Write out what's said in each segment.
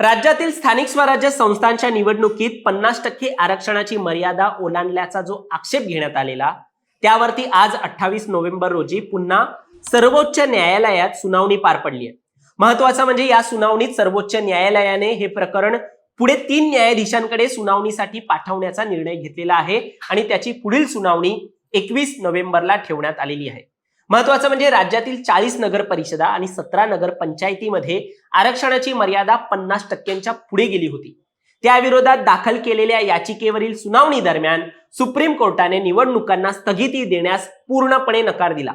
राज्यातील स्थानिक स्वराज्य संस्थांच्या निवडणुकीत पन्नास टक्के आरक्षणाची मर्यादा ओलांडल्याचा जो आक्षेप घेण्यात आलेला त्यावरती आज अठ्ठावीस नोव्हेंबर रोजी पुन्हा सर्वोच्च न्यायालयात सुनावणी पार पडली आहे. महत्वाचं म्हणजे या सुनावणीत सर्वोच्च न्यायालयाने हे प्रकरण पुढे तीन न्यायाधीशांकडे सुनावणीसाठी पाठवण्याचा निर्णय घेतलेला आहे आणि त्याची पुढील सुनावणी एकवीस नोव्हेंबरला ठेवण्यात आलेली आहे. महत्वाचं म्हणजे राज्यातील चाळीस नगर परिषदा आणि सतरा नगर पंचायतीमध्ये आरक्षणाची मर्यादा पन्नास टक्क्यांच्या पुढे गेली होती. त्याविरोधात दाखल केलेल्या याचिकेवरील सुनावणी दरम्यान सुप्रीम कोर्टाने निवडणुकांना स्थगिती देण्यास पूर्णपणे नकार दिला.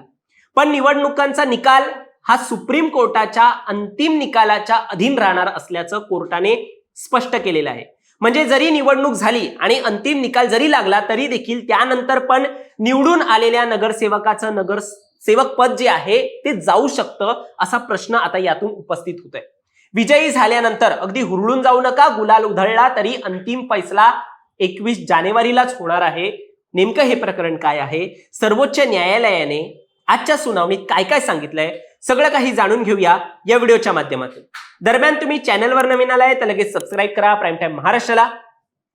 पण निवडणुकांचा निकाल हा सुप्रीम कोर्टाच्या अंतिम निकालाच्या अधीन राहणार असल्याचं कोर्टाने स्पष्ट केलेलं आहे. म्हणजे जरी निवडणूक झाली आणि अंतिम निकाल जरी लागला तरी देखील त्यानंतर पण निवडून आलेल्या नगरसेवकाचं नगर सेवक पद जे आहे ते जाऊ शकतं असा प्रश्न आता यातून उपस्थित होतोय. विजयी झाल्यानंतर अगदी हुरळून जाऊ नका गुलाल उधळला तरी अंतिम फैसला एकवीस जानेवारीलाच होणार आहे. नेमकं हे प्रकरण काय आहे? सर्वोच्च न्यायालयाने आजच्या सुनावणीत काय काय सांगितलंय? सगळं काही जाणून घेऊया या व्हिडिओच्या माध्यमातून. दरम्यान तुम्ही चॅनलवर नवीन आलाय तर लगेच सबस्क्राईब करा. प्राईम टाईम महाराष्ट्राला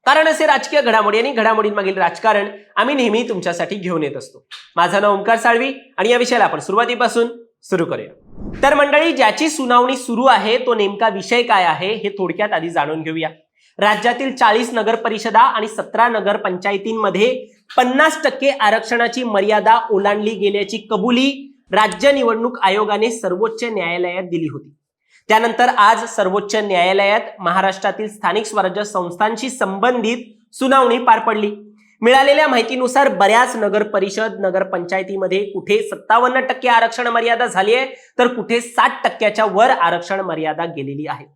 कारण असे राजकीय घडामोडी आणि घडामोडींमागील राजकारण आम्ही नेहमी तुमच्यासाठी घेऊन येत असतो. माझं नाव ओंकार साळवी आणि या विषयाला आपण सुरुवातीपासून सुरू करूया. तर मंडळी ज्याची सुनावणी सुरू आहे तो नेमका विषय काय आहे हे थोडक्यात आधी जाणून घेऊया. राज्यातील चाळीस नगर परिषदा आणि सतरा नगर पंचायतींमध्ये पन्नास टक्के आरक्षणाची मर्यादा ओलांडली गेल्याची कबुली राज्य निवडणूक आयोगाने सर्वोच्च न्यायालयात दिली होती. त्यानंतर आज सर्वोच्च न्यायालयात महाराष्ट्रातील स्थानिक स्वराज्य संस्थांशी संबंधित सुनावणी पार पडली. मिळालेल्या माहितीनुसार बऱ्याच नगर परिषद नगर पंचायतीमध्ये कुठे सत्तावन्न टक्के आरक्षण मर्यादा झाली आहे तर कुठे साठ टक्क्याच्या वर आरक्षण मर्यादा गेलेली आहे.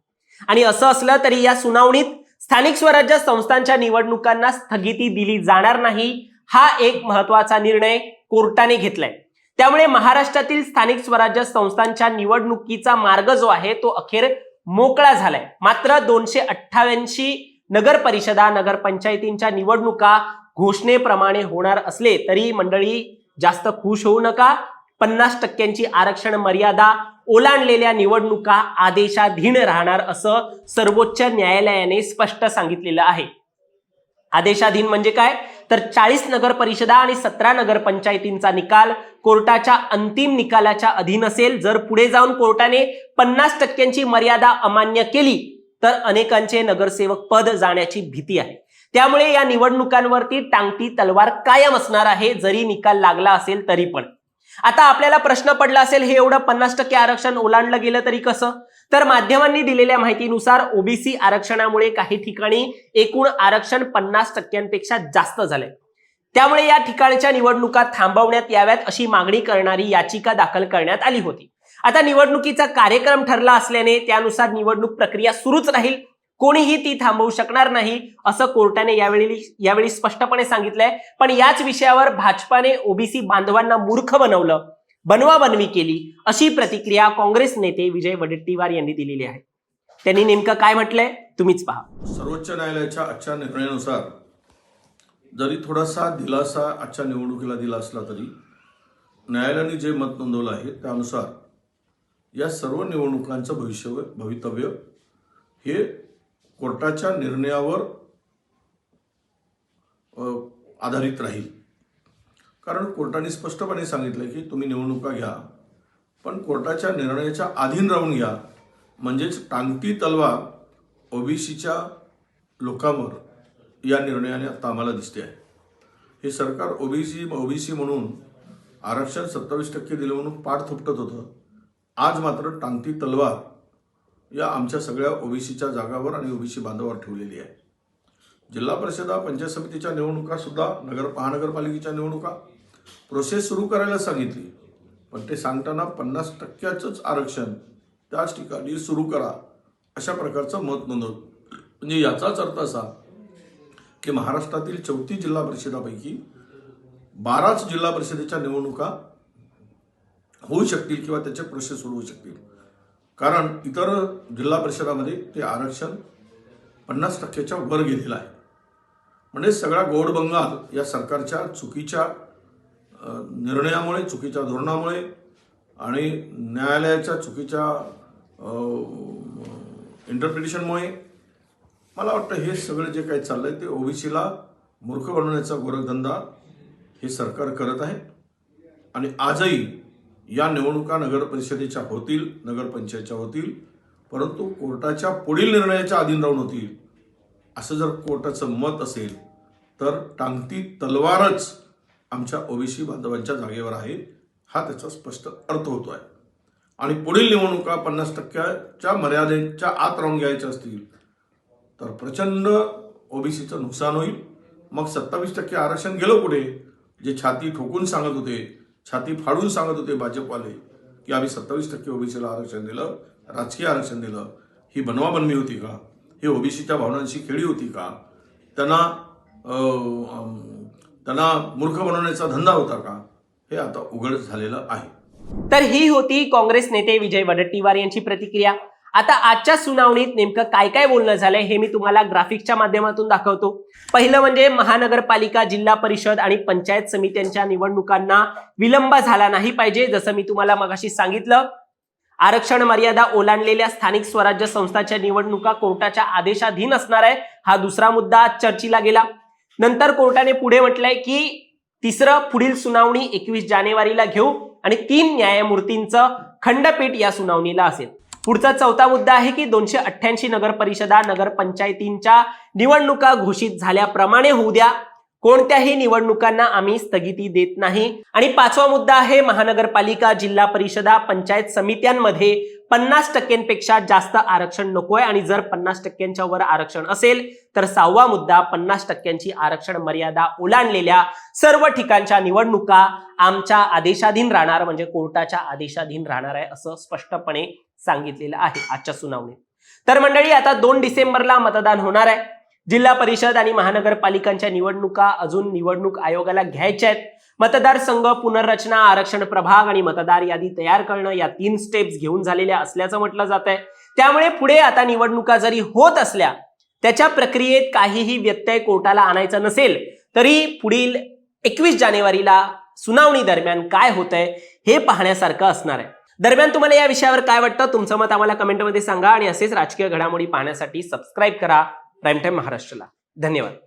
आणि असं असलं तरी या सुनावणीत स्थानिक स्वराज्य संस्थांच्या निवडणुकांना स्थगिती दिली जाणार नाही हा एक महत्त्वाचा निर्णय कोर्टाने घेतलाय. त्यामुळे महाराष्ट्रातील स्थानिक स्वराज्य संस्थांच्या निवडणुकीचा मार्ग जो आहे तो अखेर मोकळा झालाय. मात्र दोनशे अठ्ठावन्नशी नगर परिषदा नगरपंचायतींच्या निवडणुका घोषणेप्रमाणे होणार असले तरी मंडळी जास्त खुश होऊ नका. पन्नास टक्क्यांची आरक्षण मर्यादा ओलांडलेल्या निवडणुका आदेशाधीन राहणार असं सर्वोच्च न्यायालयाने स्पष्ट सांगितलेलं आहे. आदेशाधीन म्हणजे काय? तर चाळीस नगर परिषदा आणि सतरा नगर पंचायतींचा निकाल कोर्टाच्या अंतिम निकालाच्या अधीन असेल. जर पुढे जाऊन कोर्टाने पन्नास टक्क्यांची मर्यादा अमान्य केली तर अनेकांचे नगरसेवक पद जाण्याची भीती आहे. त्यामुळे या निवडणुकांवरती टांगती तलवार कायम असणार आहे. जरी निकाल लागला असेल तरी पण. आता आपल्याला प्रश्न पडला असेल हे एवढं पन्नास टक्के आरक्षण ओलांडलं गेलं तरी कसं? तर माध्यमांनी दिलेल्या माहितीनुसार ओबीसी आरक्षणामुळे काही ठिकाणी एकूण आरक्षण पन्नास टक्क्यांपेक्षा जास्त झालंय. त्यामुळे या ठिकाणच्या निवडणुका थांबवण्यात याव्यात अशी मागणी करणारी याचिका दाखल करण्यात आली होती. आता निवडणुकीचा कार्यक्रम ठरला असल्याने त्यानुसार निवडणूक प्रक्रिया सुरूच राहील. कोणीही ती थांबवू शकणार नाही असं कोर्टाने यावेळी यावेळी स्पष्टपणे सांगितलंय. पण याच विषयावर भाजपाने ओबीसी बांधवांना मूर्ख बनवलं. बनवाबनवी केली अशी प्रतिक्रिया काँग्रेस नेते विजय वडेट्टीवार यांनी दिलेली आहे. त्यांनी नेमकं काय म्हटलंय? तुम्हीच पहा. सर्वोच्च न्यायालयाच्या आजच्या निर्णयानुसार जरी थोडासा दिलासा आजच्या निवडणुकीला दिला असला तरी न्यायालयाने जे मत नोंदवलं आहे त्यानुसार या सर्व निवडणुकांचं भविष्य भवितव्य हे कोर्टाच्या निर्णयावर आधारित राहील. कारण कोर्टाने स्पष्टपणे सांगितलं की तुम्ही निवडणुका घ्या पण कोर्टाच्या निर्णयाच्या अधीन राहून घ्या. म्हणजेच टांगती तलवार ओबीसीच्या लोकांवर या निर्णयाने आता आम्हाला दिसते आहे. हे सरकार ओबीसी ओबीसी म्हणून आरक्षण सत्तावीस टक्के दिलं म्हणून पाठ थोपटत होतं. आज मात्र टांगती तलवार या आमच्या सगळ्या ओबीसीच्या जागावर आणि ओबीसी बांधवावर ठेवलेली आहे. जिल्हा परिषदा पंचायत समितीच्या निवडणुका सुद्धा नगर महानगरपालिकेच्या निवडणुका प्रोसेस सुरू करायला सांगितली. पण ते सांगताना पन्नास टक्क्याचंच आरक्षण त्याच ठिकाणी सुरू करा अशा प्रकारचं मत नोंदवलं म्हणजे याचाच अर्थ असा की महाराष्ट्रातील चौथी जिल्हा परिषदापैकी बाराच जिल्हा परिषदेच्या निवडणुका होऊ शकतील किंवा त्याचे प्रोसेस सुरू होऊ शकतील. कारण इतर जिल्हा परिषदामध्ये ते आरक्षण पन्नास टक्क्याच्या वर गेलेलं आहे. म्हणजे सगळा गोड बंगाल या सरकारच्या चुकीच्या निर्णयामुळे चुकीच्या धोरणामुळे आणि न्यायालयाच्या चुकीच्या इंटरप्रिटेशनमुळे मला वाटतं हे सगळं जे काही चाललं आहे ते ओबीसीला मूर्ख बनवण्याचा गोरखधंदा हे सरकार करत आहे. आणि आजही या निवडणुका नगर परिषदेच्या होतील नगरपंचायतच्या होतील परंतु कोर्टाच्या पुढील निर्णयाच्या अधीन राहून होतील. असं जर कोर्टाचं मत असेल तर टांगती तलवारच आमच्या ओबीसी बांधवांच्या जागेवर आहे. हा त्याचा स्पष्ट अर्थ होतो आहे आणि पुढील निवडणुका पन्नास टक्क्याच्या मर्यादेच्या आत राहून घ्यायच्या असतील तर प्रचंड ओबीसीचं नुकसान होईल. मग सत्तावीस टक्के आरक्षण गेलं पुढे जे छाती ठोकून सांगत होते छाती फाडून सांगत होते भाजपवाले की आम्ही सत्तावीस टक्के ओबीसीला आरक्षण दिलं राजकीय आरक्षण दिलं. ही बनवाबनवी होती का? ही ओबीसीच्या भावनांशी खेळी होती का? त्यांना त्यांना मूर्ख बनवण्याचा धंदा होता का? हे आता उघड झालेलं आहे. तर ही होती काँग्रेस नेते विजय वडट्टीवार यांची प्रतिक्रिया. आता आजच्या सुनावणीत नेमकं काय काय बोलणं झालंय हे मी तुम्हाला ग्राफिकच्या माध्यमातून दाखवतो. पहिलं म्हणजे महानगरपालिका जिल्हा परिषद आणि पंचायत समित्यांच्या निवडणुकांना विलंब झाला नाही पाहिजे जसं मी तुम्हाला मगाशी सांगितलं. आरक्षण मर्यादा ओलांडलेल्या स्थानिक स्वराज्य संस्थांच्या निवडणुका कोर्टाच्या आदेशाधीन असणार आहे. हा दुसरा मुद्दा आज चर्चेला गेला. नंतर कोर्टाने पुढे म्हटलंय की तिसरं पुढील सुनावणी एकवीस जानेवारीला घेऊ आणि तीन न्यायमूर्तींचं खंडपीठ या सुनावणीला असेल. पुढचा चौथा मुद्दा आहे की दोनशे अठ्ठ्याऐंशी नगर परिषदा नगरपंचायतींच्या निवडणुका घोषित झाल्याप्रमाणे होऊ द्या. कोणत्याही निवडणुकांना आम्ही स्थगिती देत नाही. आणि पाचवा मुद्दा आहे महानगरपालिका जिल्हा परिषदा पंचायत समित्यांमध्ये पन्नास टक्क्यांपेक्षा जास्त आरक्षण नकोय. आणि जर पन्नास टक्क्यांच्या वर आरक्षण असेल तर सहावा मुद्दा पन्नास टक्क्यांची आरक्षण मर्यादा ओलांडलेल्या सर्व ठिकाणच्या निवडणुका आमच्या आदेशाधीन राहणार म्हणजे कोर्टाच्या आदेशाधीन राहणार आहे असं स्पष्टपणे सांगितलेलं आहे आजच्या सुनावणीत. तर मंडळी आता दोन डिसेंबरला मतदान होणार आहे. जिल्हा परिषद आणि महानगरपालिकांच्या निवडणुका अजून निवडणूक आयोगाला घ्यायच्या आहेत. मतदारसंघ पुनर्रचना आरक्षण प्रभाग आणि मतदार यादी तयार करणं या तीन स्टेप्स घेऊन झालेल्या असल्याचं म्हटलं जात आहे. त्यामुळे पुढे आता निवडणुका जरी होत असल्या त्याच्या प्रक्रियेत काहीही व्यत्यय कोर्टाला आणायचा नसेल तरी पुढील एकवीस जानेवारीला सुनावणी दरम्यान काय होतंय हे पाहण्यासारखं असणार आहे. दरम्यान तुम्हाला या विषयावर काय वाटतं तुमचं मत आम्हाला कमेंटमध्ये सांगा आणि असेच राजकीय घडामोडी पाहण्यासाठी सबस्क्राईब करा. प्राईम टाईम महाराष्ट्रला. धन्यवाद.